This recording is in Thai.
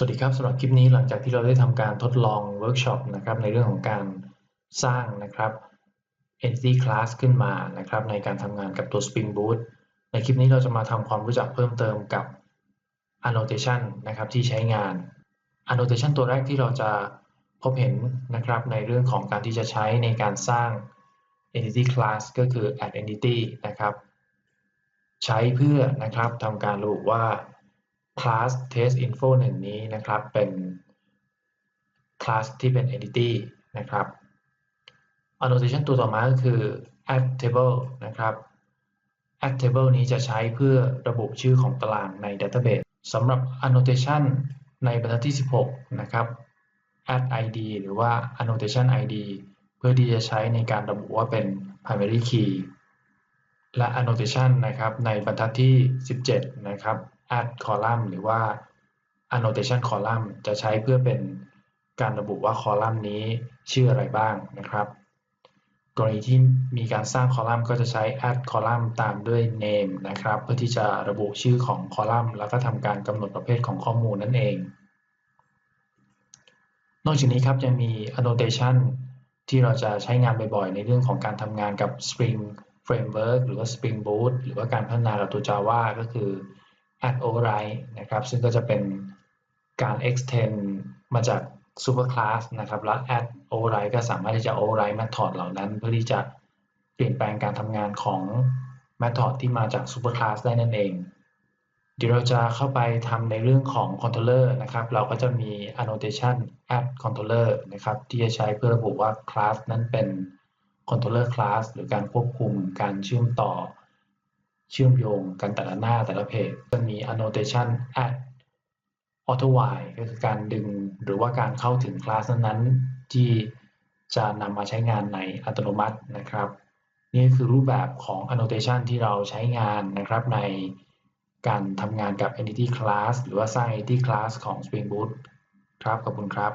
สวัสดีครับสำหรับคลิปนี้หลังจากที่เราได้ทำการทดลองเวิร์กช็อปนะครับในเรื่องของการสร้างนะครับ entity class ขึ้นมานะครับในการทำงานกับตัว Spring Boot ในคลิปนี้เราจะมาทำความรู้จักเพิ่มเติมกับ annotation นะครับที่ใช้งาน annotation ตัวแรกที่เราจะพบเห็นนะครับในเรื่องของการที่จะใช้ในการสร้าง entity class ก็คือ add entity นะครับใช้เพื่อนะครับทำการระบุว่า class test info 1นี้นะครับเป็น class ที่เป็น entity นะครับ annotation ตัวต่อมาก็คือ add table นะครับ add table นี้จะใช้เพื่อระบุชื่อของตารางใน database สำหรับ annotation ในบรรทัดที่ 16 นะครับ add id หรือว่า annotation id เพื่อที่จะใช้ในการระบุว่าเป็น primary key และ annotation นะครับในบรรทัดที่ 17 นะครับ add column หรือว่า annotation column จะใช้เพื่อเป็นการระบุว่าคอลัมน์นี้ชื่ออะไรบ้างนะครับ กรณีที่มีการสร้างคอลัมน์ก็จะใช้ add column ตามด้วย name นะครับ เพื่อที่จะระบุชื่อของคอลัมน์ แล้วก็ทำการกำหนดประเภทของข้อมูลนั่นเอง นอกจากนี้ครับยังมี annotation ที่เราจะใช้งานบ่อยๆ ในเรื่องของการทำงานกับ Spring Framework หรือว่า Spring Boot หรือว่าการพัฒนากับตัว Java ก็คือ add override นะครับ ซึ่งก็จะเป็นการ extend มาจาก superclass นะครับ แล้ว add override ก็สามารถที่จะ override method เหล่านั้น เพื่อที่จะเปลี่ยนแปลงการทำงานของ method ที่มาจาก superclass ได้นั่นเอง เดี๋ยวเราจะเข้าไปทำในเรื่องของ controller นะครับ เราก็จะมี annotation add controller นะครับ ที่จะใช้เพื่อระบุว่า class นั้นเป็น controller class หรือการควบคุมการเชื่อมต่อ เชื่อมโยงกันแต่ละหน้าแต่ละเพจจะมี annotation add auto while ก็คือการดึงหรือว่าการเข้าถึงคลาสนั้นๆ ที่จะนำมาใช้งานในอัตโนมัตินะครับ นี่คือรูปแบบของ annotation ที่เราใช้งานนะครับในการทำงานกับ entity class หรือว่าสร้าง entity class ของ Spring Boot ครับ ขอบคุณครับ